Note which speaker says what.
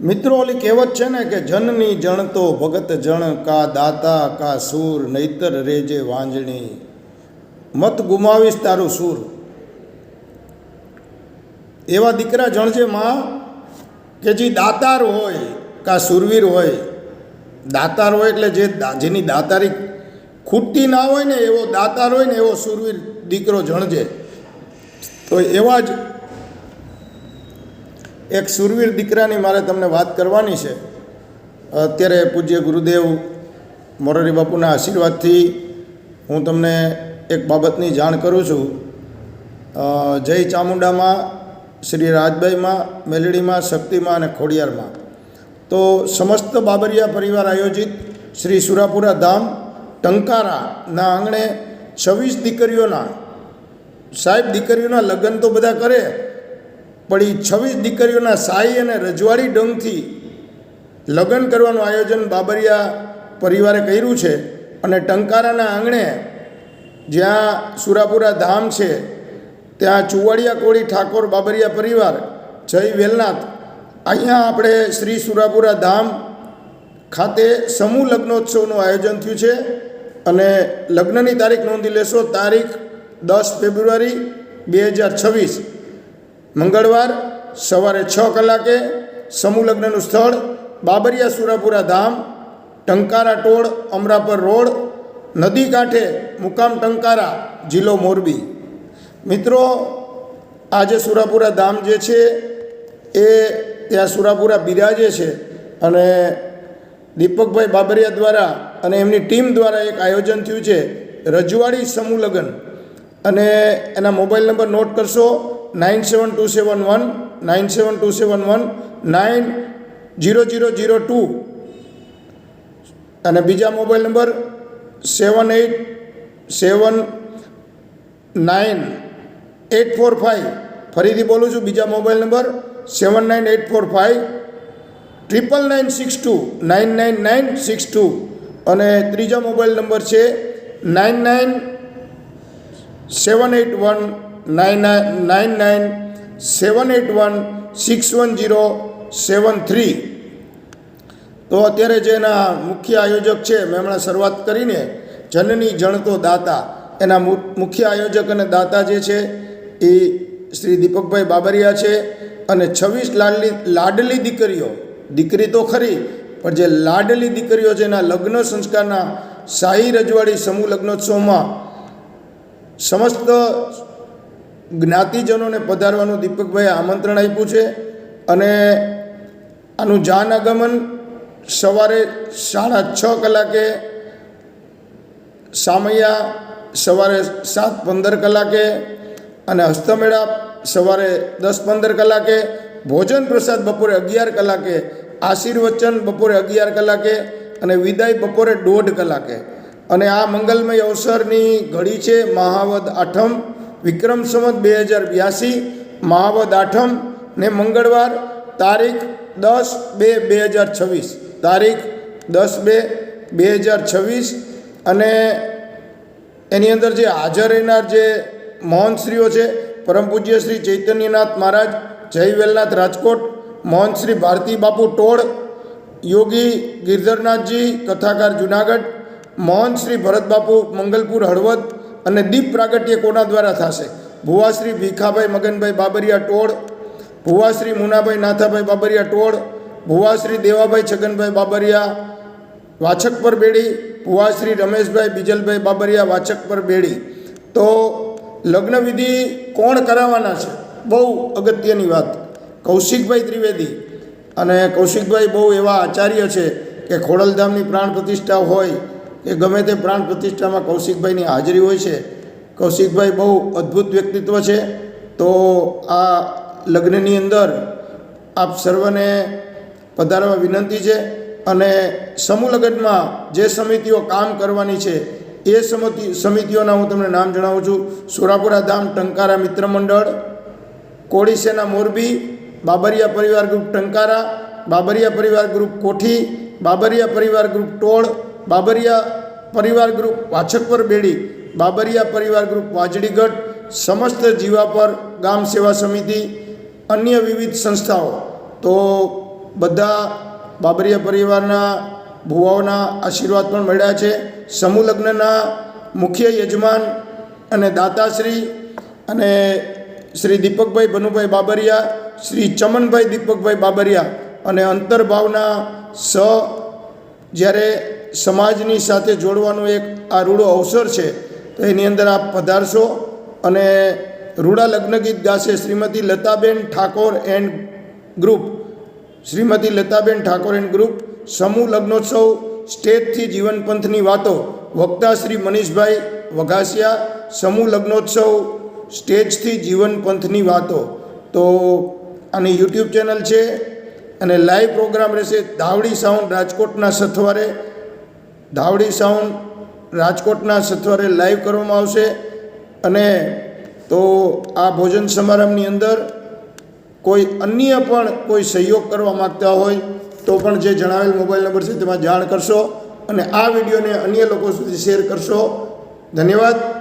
Speaker 1: મિત્રો, ઓલી કહેવત છે ને કે જનની જણ તો ભગત જણ, કા દાતા, કા સૂર, નહીતર રેજે વાંજણી. મત ગુમાવીશ તારું સૂર. એવા દીકરા જણજે માં કે જે દાતાર હોય, કા સુરવીર હોય. દાતાર હોય એટલે જે જેની દાતારી ખૂટતી ના હોય ને એવો દાતાર હોય ને એવો સુરવીર દીકરો જણજે. તો એવા જ એક સુરવીર દીકરાની મારે તમને વાત કરવાની છે. અત્યારે પૂજ્ય ગુરુદેવ મોરારી બાપુના આશીર્વાદથી હું તમને એક બાબતની જાણ કરું છું. જય ચામુંડામાં, શ્રી રાજબાઈમાં, મેલડીમાં, શક્તિમાં અને ખોડિયારમાં. તો સમસ્ત બાબરિયા પરિવાર આયોજિત શ્રી સુરાપુરા ધામ, ટંકારાના આંગણે છવ્વીસ દીકરીઓના, સાહેબ દીકરીઓના લગ્ન તો બધા કરે પણ એ છવ્વીસ દીકરીઓના સાઈ અને રજવાડી ઢંગથી લગ્ન કરવાનું આયોજન બાબરિયા પરિવારે કર્યું છે અને ટંકારાના આંગણે જ્યાં સુરાપુરા ધામ છે, ત્યાં ચુવાડિયા કોળી ઠાકોર બાબરિયા પરિવાર, જય વેલનાથ, અહીંયા આપણે શ્રી સુરાપુરા ધામ ખાતે સમૂહ લગ્નોત્સવનું આયોજન થયું છે અને લગ્નની તારીખ નોંધી લેશો, તારીખ દસ ફેબ્રુઆરી બે હજાર છવ્વીસ. મંગળવાર સવારે છ કલાકે સમૂહ લગ્નનું સ્થળ બાબરિયા સુરાપુરા ધામ, ટંકારા ટોળ, અમરાપર રોડ, નદી કાંઠે મુકામ ટંકારા, જિલ્લો મોરબી. મિત્રો, આજે સુરાપુરા ધામ જે છે, એ ત્યાં સુરાપુરા બિરાજે છે અને દીપકભાઈ બાબરિયા દ્વારા અને એમની ટીમ દ્વારા એક આયોજન થયું છે, રજવાડી સમૂહ અને એના મોબાઈલ નંબર નોટ કરશો nine seven two seven one nine seven two seven one nine zero zero zero two અને બીજા mobile number seven, eight, seven, nine, eight, four, five. ફરીથી બોલું છું, બીજા mobile number, seven, nine, eight, four, five, triple nine, six, two, nine nine nine, six, two. અને ત્રીજા mobile number છે, nine nine, seven, eight, one nine nine nine seven eight one six one zero seven three. તો અત્યારે જે એના મુખ્ય આયોજક છે, મેં હમણાં શરૂઆત કરીને જનની જણતો દાતા, એના મુખ્ય આયોજક અને દાતા જે છે, એ શ્રી દીપકભાઈ બાબરિયા છે અને છવ્વીસ લાડલી લાડલી દીકરીઓ, દીકરી તો ખરી, પણ જે લાડલી દીકરીઓ છે, એના લગ્ન સંસ્કારના શાહી રજવાડી સમૂહ લગ્નોત્સવમાં સમસ્ત જ્ઞાતિજનોને પધારવાનું દીપકભાઈએ આમંત્રણ આપ્યું છે અને આનું જાન આગમન સવારે સાડા છ કલાકે, સામૈયા સવારે સાત પંદર કલાકે અને હસ્તમેળા સવારે દસ પંદર કલાકે, ભોજન પ્રસાદ બપોરે અગિયાર કલાકે, આશીર્વચન બપોરે અગિયાર કલાકે અને વિદાય બપોરે દોઢ કલાકે. અને આ મંગલમય અવસરની ઘડી છે મહાવદ આઠમ. વિક્રમ સંવત બે હજાર બ્યાસી મહાવદ આઠમ ને મંગળવાર તારીખ દસ બે બે હજાર છવ્વીસ તારીખ દસ બે બે હજાર છવ્વીસ અને એની અંદર જે હાજર રહેનાર જે મહંતશ્રીઓ છે, પરમ પૂજ્ય શ્રી ચૈતન્યનાથ મહારાજ, જય વેલનાથ રાજકોટ, મહંત શ્રી ભારતી બાપુ ટોળ, યોગી ગિરધરનાથજી, કથાકાર જુનાગઢ, મહંત શ્રી ભરતબાપુ મંગલપુર હળવદ અને દીપ પ્રાગટ્ય કોના દ્વારા થશે? ભુવાશ્રી ભીખાભાઈ મગનભાઈ બાબરિયા ટોળ, ભુવાશ્રી મુનાભાઈ નાથાભાઈ બાબરિયા ટોળ, ભુવાશ્રી દેવાભાઈ છગનભાઈ બાબરિયા વાચક પર બેડી, ભુવાશ્રી રમેશભાઈ બીજલભાઈ બાબરિયા વાચક પર બેડી. તો લગ્નવિધિ કોણ કરાવવાના છે? બહુ અગત્યની વાત. કૌશિકભાઈ ત્રિવેદી. અને કૌશિકભાઈ બહુ એવા આચાર્ય છે કે ખોડલધામની પ્રાણ પ્રતિષ્ઠા હોય કે ગમે તે પ્રાણ પ્રતિષ્ઠામાં કૌશિકભાઈની હાજરી હોય છે, કૌશિકભાઈ બહુ અદ્ભુત વ્યક્તિત્વ છે, તો આ લગ્નની અંદર આપ સર્વને પધારવા વિનંતી છે અને સમૂહ લગ્નમાં જે સમિતિઓ કામ કરવાની છે, એ સમિતિ સમિતિઓના હું તમને નામ જણાવું છું. સુરાપુરા ધામ ટંકારા મિત્ર મંડળ કોળીસેના મોરબી, બાબરિયા પરિવાર ગ્રુપ ટંકારા, બાબરિયા પરિવાર ગ્રુપ કોઠી, બાબરિયા પરિવાર ગ્રુપ ટોળ બાબરિયા પરિવાર ગ્રુપ વાછકપર બેડી, બાબરિયા પરિવાર ગ્રુપ વાજડીગઢ સમસ્ત જીવાપર ગામ સેવા સમિતિ, અન્ય વિવિધ સંસ્થાઓ. તો બધા બાબરિયા પરિવારના ભુવાઓના આશીર્વાદ પણ મળ્યા છે. સમૂહ લગ્નના મુખ્ય યજમાન અને દાતાશ્રી અને શ્રી દીપકભાઈ ભનુભાઈ બાબરિયા, શ્રી ચમનભાઈ દીપકભાઈ બાબરિયા અને અંતરભાવના સ જ્યારે સમાજની સાથે જોડવાનું એક આ રૂડો અવસર છે, તો એની અંદર આપ પધારશો અને રૂડા લગ્નગીત ગાશે Shrimati Lataben Thakor and group. Shrimati Lataben Thakor and group, સમૂહ લગ્નોત્સવ, સ્ટેજથી જીવનપંથની વાતો, વક્તા શ્રી મનીષભાઈ વઘાસિયા, સમૂહ લગ્નોત્સવ, સ્ટેજથી જીવનપંથની વાતો. તો આની યુટ્યુબ ચેનલ છે અને લાઈવ પ્રોગ્રામ રહેશે ધાવડી સાઉન્ડ રાજકોટના સથવારે. ધાવડી સાઉન્ડ રાજકોટના સથવારે લાઈવ કરવામાં આવશે. અને તો આ ભોજન સમારંભની અંદર કોઈ અન્ય પણ કોઈ સહયોગ કરવા માગતા હોય તો પણ જે જણાવેલ મોબાઈલ નંબર છે તેમાં જાણ કરશો અને આ વિડીયોને અન્ય લોકો સુધી શેર કરશો. ધન્યવાદ.